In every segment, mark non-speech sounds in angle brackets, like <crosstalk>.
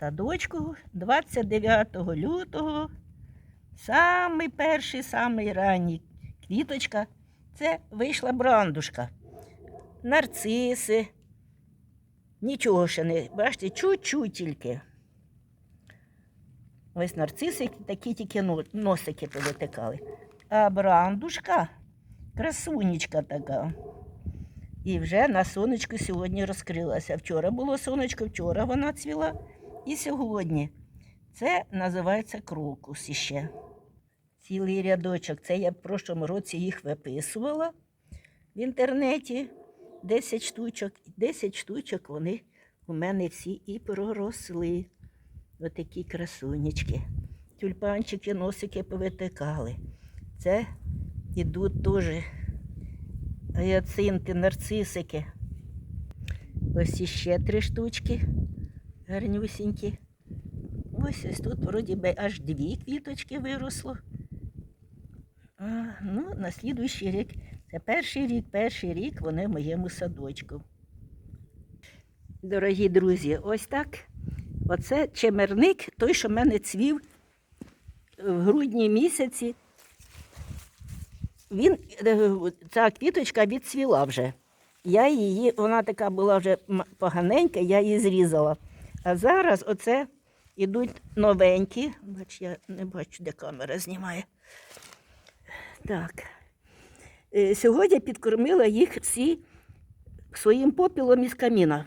садочку 29 лютого. Самий перший, самий ранній квіточка. Це вийшла брандушка. Нарциси. Нічого ще не. Бачите, чуть-чуть тільки. Ось нарциси такі тільки носики повитикали. А брандушка красунечка така. І вже на сонечку сьогодні розкрилася. Вчора було сонечко, вчора вона цвіла. І сьогодні. Це називається крокус іще. Цілий рядочок. Це я в прошлому році їх виписувала в інтернеті. 10 штучок. 10 штучок вони у мене всі і проросли. Отакі красунечки. Тюльпанчики, носики повитикали. Це ідуть теж гіацинти, нарцисики. Ось іще три штучки гарнюсінькі. Ось ось тут вроді би аж дві квіточки виросло. А, ну, на слідуючий рік. Це перший рік, перший рік вони в моєму садочку. Дорогі друзі, ось так. Оце чемерник, той, що в мене цвів в грудні місяці. Він, е, ця квіточка відцвіла вже. Я її, вона така була вже поганенька, я її зрізала. А зараз оце ідуть новенькі. Бач, я не бачу, де камера знімає. Так. Е, Сьогодні підкормила їх всі своїм попілом із каміна.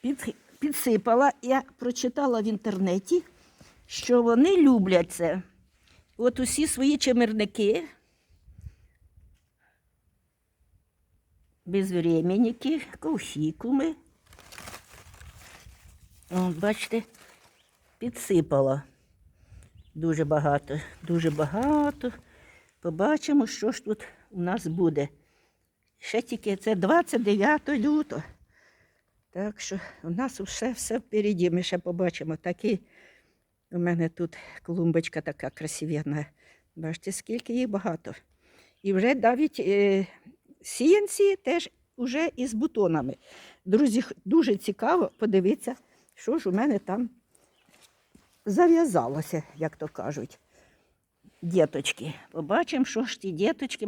Під, підсипала. Я прочитала в інтернеті, що вони люблять це. От усі свої чимирники, безвременники, ковхікуми. О, бачите, підсипала. Дуже багато, дуже багато. Побачимо, що ж тут у нас буде. Ще тільки це 29 лютого. Так що у нас все, все впереді. Ми ще побачимо. Такий у мене тут клумбочка така красивенна. Бачите, скільки їх багато. І вже навіть е, сіянці теж уже із бутонами. Друзі, дуже цікаво подивитися, що ж у мене там зав'язалося, як то кажуть. Діточки. Побачимо, що ж ті діточки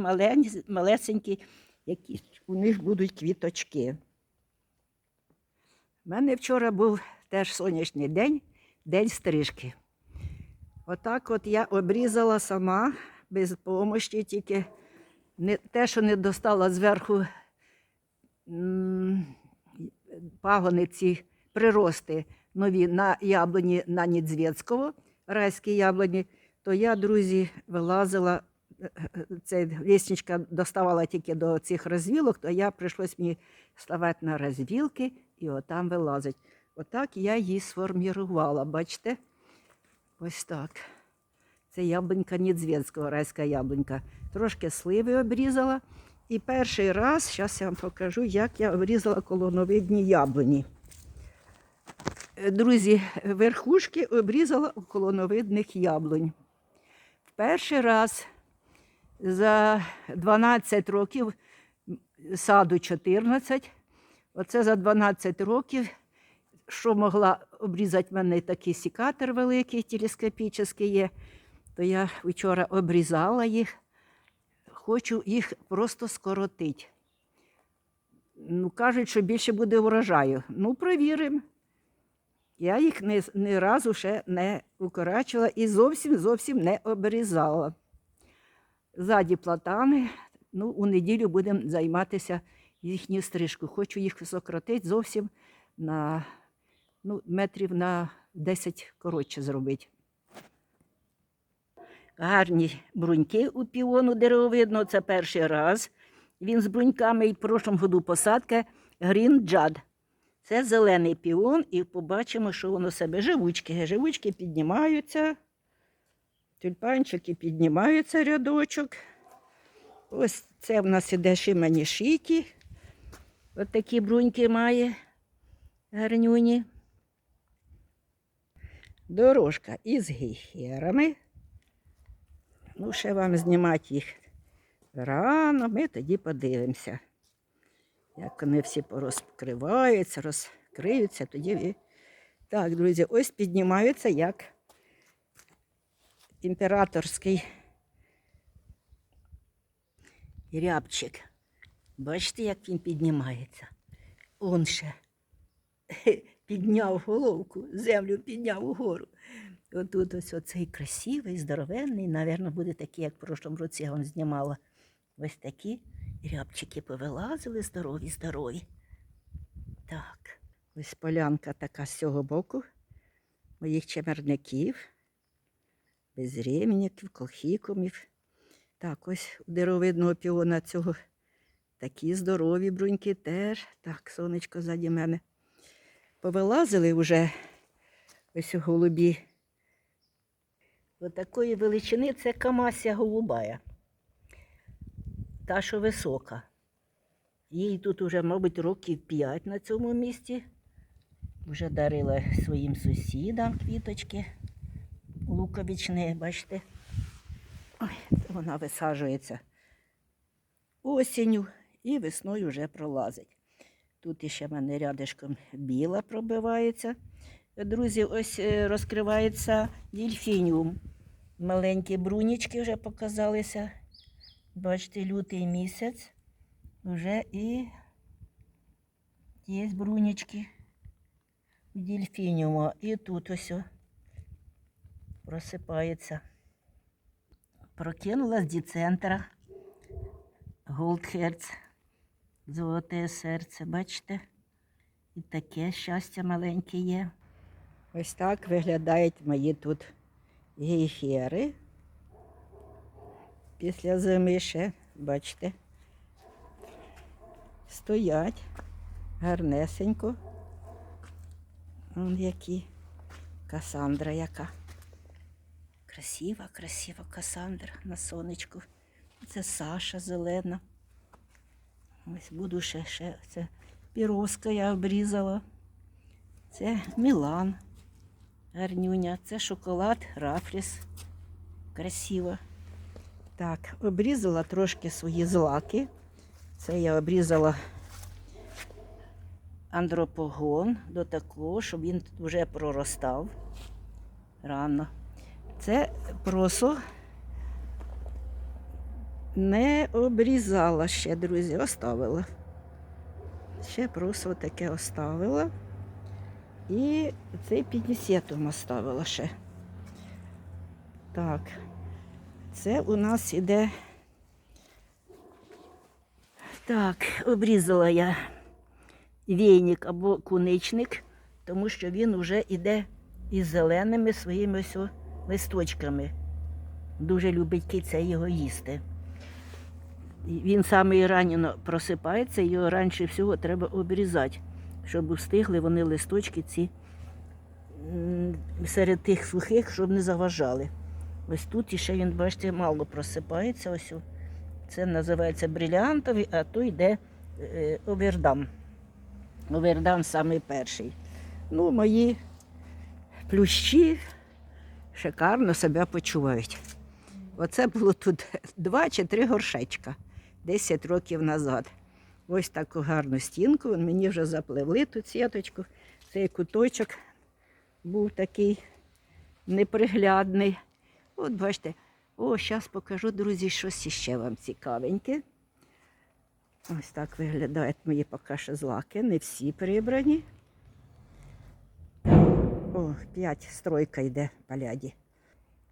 малесенькі, які у них будуть квіточки. У мене вчора був теж сонячний день, день стрижки. Отак от я обрізала сама, без допомоги, тільки не, те, що не достала зверху пагони ці прирости нові на яблуні на Нідзвєцького, райські яблуні, то я, друзі, вилазила, е, е, це лісничка доставала тільки до цих розвілок, то я прийшлось мені ставати на розвілки і отам вилазить. Отак я її сформірувала, бачите? Ось так. Це яблунька Нідзвєцького, райська яблунька. Трошки сливи обрізала. І перший раз, зараз я вам покажу, як я обрізала колоновидні яблуні. Друзі, верхушки обрізала у колоновидних яблунь. В перший раз за 12 років, саду 14, оце за 12 років, що могла обрізати в мене такий сікатор великий, телескопічний є, то я вчора обрізала їх. Хочу їх просто скоротити. Ну, кажуть, що більше буде врожаю. Ну, провіримо. Я їх не, ні разу ще не укорачувала і зовсім зовсім не обрізала. Ззаді платани. Ну, у неділю будемо займатися їхньою стрижкою. Хочу їх сократити зовсім на ну, метрів на 10 коротше зробити. Гарні бруньки у піону деревовидного. Це перший раз. Він з бруньками і в прошлому году посадка Green Judd. Це зелений піон, і побачимо, що воно себе живучки. Живучки піднімаються. Тюльпанчики піднімаються рядочок. Ось це в нас іде шимані шикі. Ось такі бруньки має гарнюні. Дорожка із гейхерами. Ну, ще вам знімати їх рано, ми тоді подивимося. Як вони всі порозкриваються, розкриються, тоді ви Так, друзі, ось піднімаються як імператорський рябчик. Бачите, як він піднімається? Он ще <laughs> підняв головку, землю підняв угору. Отут ось оцей красивий, здоровенний, напевно, буде такий, як в прошлому році я вам знімала. Ось такі рябчики повилазили, здорові, здорові. Так, ось полянка така з цього боку. Моїх чемерників, безрємніків, колхікумів. Так, ось у деревидного піона цього такі здорові бруньки теж. Так, сонечко заді мене. Повилазили вже ось у голубі. Отакої величини це камася голубая. Та, що висока. Їй тут уже, мабуть, років п'ять на цьому місці. Вже дарила своїм сусідам квіточки луковичні, бачите. Ой, вона висаджується осінню і весною вже пролазить. Тут іще в мене рядишком біла пробивається. Друзі, ось е, розкривається дільфініум. Маленькі брунічки вже показалися. Бачите, лютий місяць. Вже і є брунічки дільфініума. І тут ось просипається. Прокинулась діцентра. Голдхерц. Золоте серце, бачите? І таке щастя маленьке є. Ось так виглядають мої тут гейхери. Після зими ще, бачите, стоять гарнесенько. Вон які. Касандра яка. Красива, красива Касандра на сонечку. Це Саша зелена. Ось буду ще, ще. Це піроска я обрізала. Це Мілан. Гарнюня. Це шоколад Рафріс. Красиво. Так, обрізала трошки свої злаки. Це я обрізала андропогон до такого, щоб він вже проростав рано. Це просо не обрізала ще, друзі, оставила. Ще просо таке оставила. І цей піднісетом оставила ще. Так, це у нас іде. Так, обрізала я війник або куничник, тому що він вже йде із зеленими своїми ось листочками. Дуже любить киця його їсти. Він саме ранено просипається, його раніше всього треба обрізати, щоб встигли вони листочки ці серед тих сухих, щоб не заважали. Ось тут іще він, бачите, мало просипається. Ось це називається бриліантовий, а то йде е, овердам. Овердам самий перший. Ну, мої плющі шикарно себе почувають. Оце було тут <laughs> два чи три горшечка 10 років назад. Ось таку гарну стінку. Мені вже запливли ту сіточку. Цей куточок був такий неприглядний. От бачите, о, зараз покажу, друзі, щось іще вам цікавеньке. Ось так виглядають мої поки що злаки. Не всі прибрані. О, п'ять стройка йде паляді.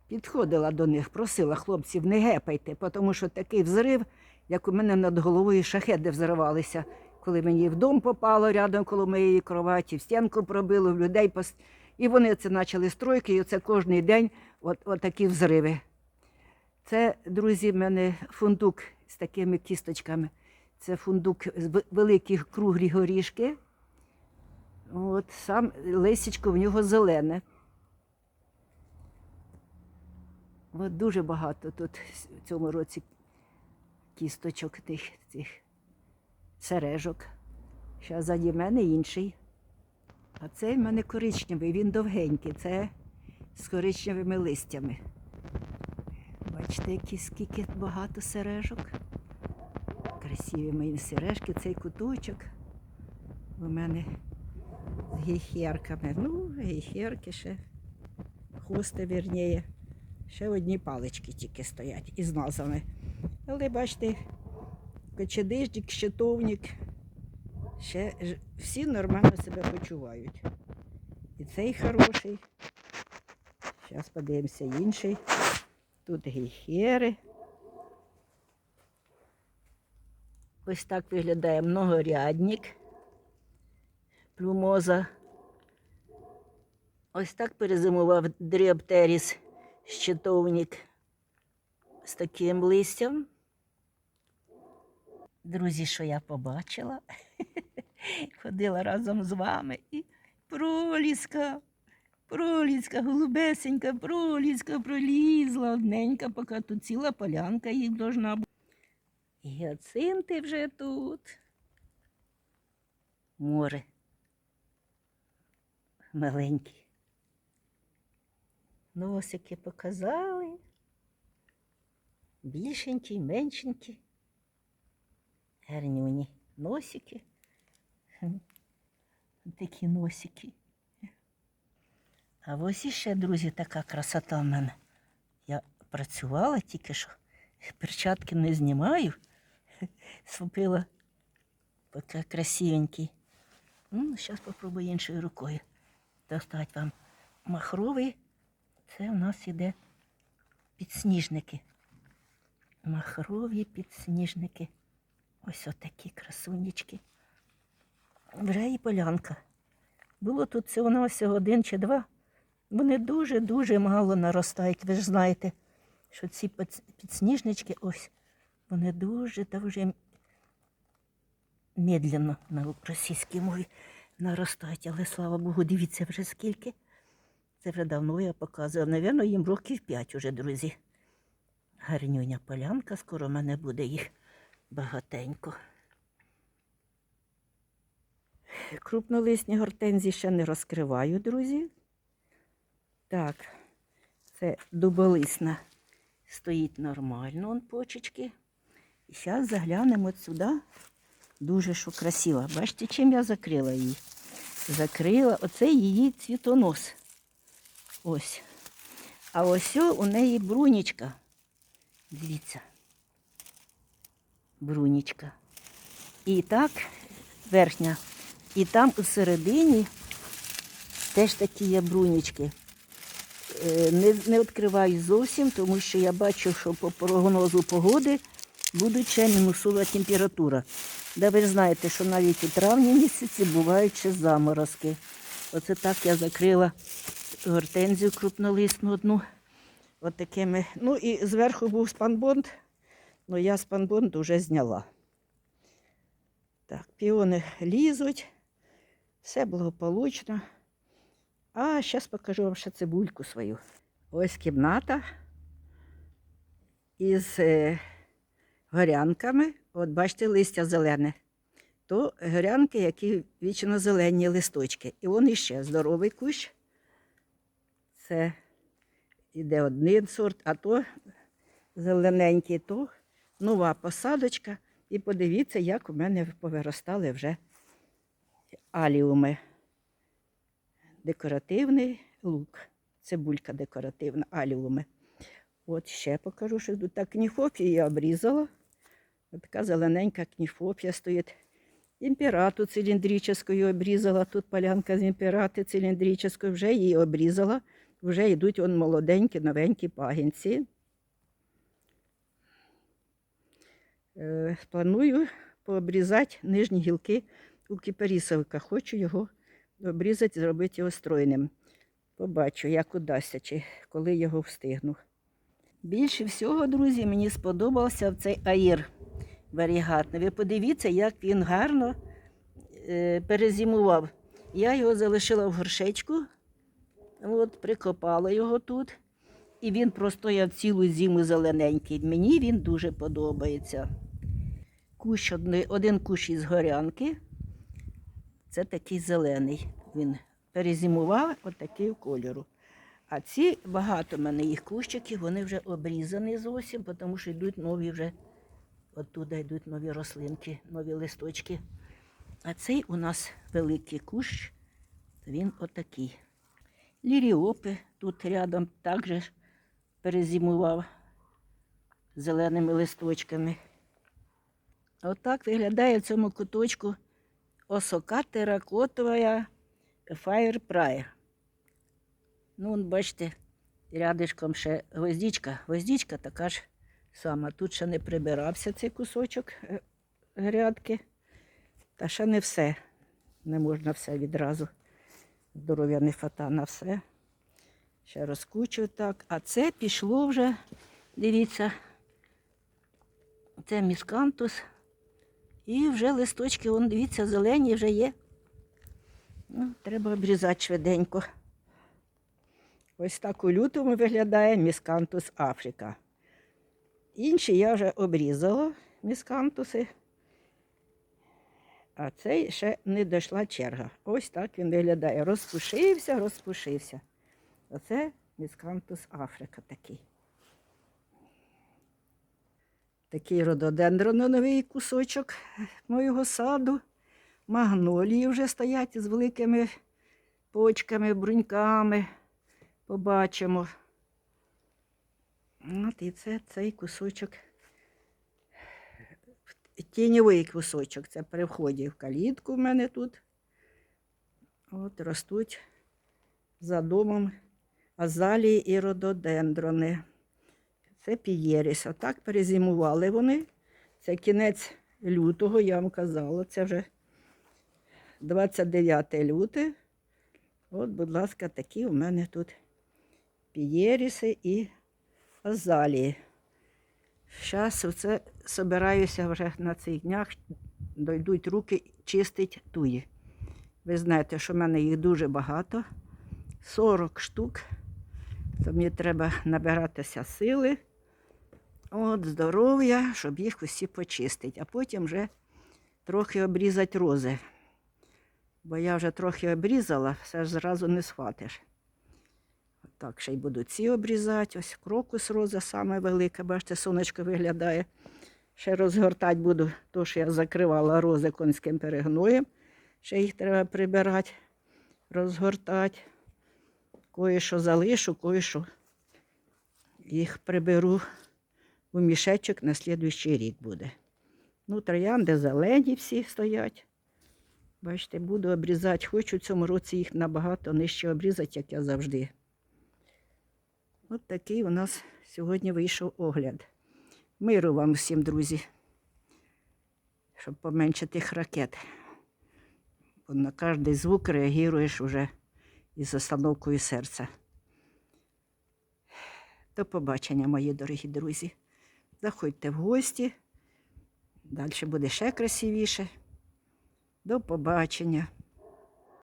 Підходила до них, просила хлопців, не гепайте, тому що такий взрив, як у мене над головою шахеди взривалися, коли мені в дом попало рядом коло моєї кроваті, в стінку пробило, в людей. І вони це почали стройки, і оце кожен день от, от взриви. Це, друзі, в мене фундук з такими кісточками. Це фундук з ве- великі круглі горішки. От, сам лисічко в нього зелене. От дуже багато тут в цьому році кісточок тих цих сережок. Ще заді мене інший. А цей в мене коричневий, він довгенький. Це з коричневими листями. Бачите, які скільки багато сережок. Красиві мої сережки, цей куточок. У мене з гейхерками. Ну, гейхерки ще, хости вірніє. Ще одні палички тільки стоять із назами. Але бачите, кочедижник, щитовник, ще всі нормально себе почувають. І цей хороший. Зараз подивимося інший. Тут гейхери. Ось так виглядає многорядник. Плюмоза. Ось так перезимував дріоптеріс щитовник з таким листям. Друзі, що я побачила? <laughs> <laughs> Ходила разом з вами і проліска, проліска, голубесенька, проліска пролізла одненька, поки тут ціла полянка їх должна бути. Гіацинти вже тут. Море. Маленькі. Носики показали. Більшенькі, меншенькі. Гарнюні носики. Такі носики. А ось іще, друзі, така красота в мене. Я працювала тільки що, перчатки не знімаю. Схопила поки красивенький. Ну, зараз попробую іншою рукою достати вам махровий. Це у нас іде підсніжники. Махрові підсніжники. Ось отакі красунечки. Вже і полянка. Було тут всього на всього один чи два. Вони дуже-дуже мало наростають. Ви ж знаєте, що ці підсніжнички, ось, вони дуже дуже медленно на російській мові наростають. Але слава Богу, дивіться вже скільки. Це вже давно я показувала. Навірно, їм років п'ять уже, друзі. Гарнюня полянка, скоро в мене буде їх багатенько. Крупнолисні гортензії ще не розкриваю, друзі. Так, це дуболисна стоїть нормально, он почечки. І зараз заглянемо от сюди. Дуже що красиво. Бачите, чим я закрила її? Закрила оце її цвітонос. Ось. А ось у неї брунічка. Дивіться. Брунічка. І так, верхня. І там у середині теж такі є брунічки. Е, Не, не відкриваю зовсім, тому що я бачу, що по прогнозу погоди буде ще мінусова температура. Де ви знаєте, що навіть у травні місяці бувають ще заморозки. Оце так я закрила гортензію крупнолисну одну. От такими. Ну і зверху був спанбонд, але я спанбонд вже зняла. Так, піони лізуть, все благополучно. А зараз покажу вам ще цибульку свою. Ось кімната із е, горянками. От бачите, листя зелене. То горянки, які вічно зелені листочки. І он іще здоровий кущ. Це іде один сорт, а то зелененький, то нова посадочка. І подивіться, як у мене повиростали вже аліуми. Декоративний лук. Цибулька декоративна, аліуми. От ще покажу, що тут так кніфопію я обрізала. Така зелененька кніфопія стоїть. Імперату циліндричну обрізала. Тут полянка з імперати циліндричної, вже її обрізала. Вже йдуть он молоденькі, новенькі пагінці. Е, Планую пообрізати нижні гілки у кіпарісовика. Хочу його обрізати, зробити його стройним. Побачу, як удасться, чи коли його встигну. Більше всього, друзі, мені сподобався цей аїр варігатний. Ви подивіться, як він гарно е, перезимував. Я його залишила в горшечку, от, прикопала його тут. І він простояв цілу зиму зелененький. Мені він дуже подобається. Кущ, один кущ із горянки. Це такий зелений. Він перезимував отакий кольору. А ці багато в мене їх кущиків, вони вже обрізані зовсім, тому що йдуть нові вже, оттуда йдуть нові рослинки, нові листочки. А цей у нас великий кущ Він отакий. Ліріопи тут рядом також перезимував зеленими листочками. Отак виглядає в цьому куточку осока теракотова Pride. Ну, он, бачите, рядишком ще гвоздічка. Гвоздічка така ж сама. Тут ще не прибирався цей кусочок е, грядки. Та ще не все. Не можна все відразу. Здоров'я не фата на все. Ще розкучую так. А це пішло вже, дивіться, це міскантус. І вже листочки, вон, дивіться, зелені вже є. Ну, треба обрізати швиденько. Ось так у лютому виглядає міскантус Африка. Інші я вже обрізала міскантуси, а цей ще не дійшла черга. Ось так він виглядає. Розпушився, розпушився. Оце міскантус Африка такий. Такий рододендроновий кусочок моєго саду. Магнолії вже стоять з великими почками, бруньками. Побачимо. От і це цей кусочок. Тіньовий кусочок. Це при вході в калітку в мене тут. От ростуть за домом азалії і рододендрони. Це пієріс. Отак перезимували вони. Це кінець лютого, я вам казала. Це вже 29 люте. От, будь ласка, такі у мене тут пієріси і азалії. Зараз оце собираюся вже на цих днях, дойдуть руки чистить туї. Ви знаєте, що в мене їх дуже багато. 40 штук. То мені треба набиратися сили, от, здоров'я, щоб їх усі почистити. А потім вже трохи обрізати рози. Бо я вже трохи обрізала, все ж зразу не схватиш. Так, ще й буду ці обрізати. Ось крокус роза саме велика. Бачите, сонечко виглядає. Ще розгортати буду, то що я закривала рози конським перегноєм. Ще їх треба прибирати, розгортати. Кое-що залишу, кое-що їх приберу у мішечок на слідуючий рік буде. Ну, троянди зелені всі стоять. Бачите, буду обрізати. Хочу в цьому році їх набагато нижче обрізати, як я завжди. От такий у нас сьогодні вийшов огляд. Миру вам всім, друзі, щоб поменше тих ракет. Бо на кожний звук реагуєш уже із остановкою серця. До побачення, мої дорогі друзі. Заходьте в гості. Далі буде ще красивіше. До побачення.